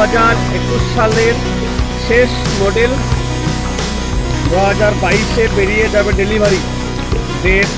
হাজার একুশ সালের শেষ মডেল দু হাজার বাইশে বেরিয়ে যাবে ডেলিভারি ডেট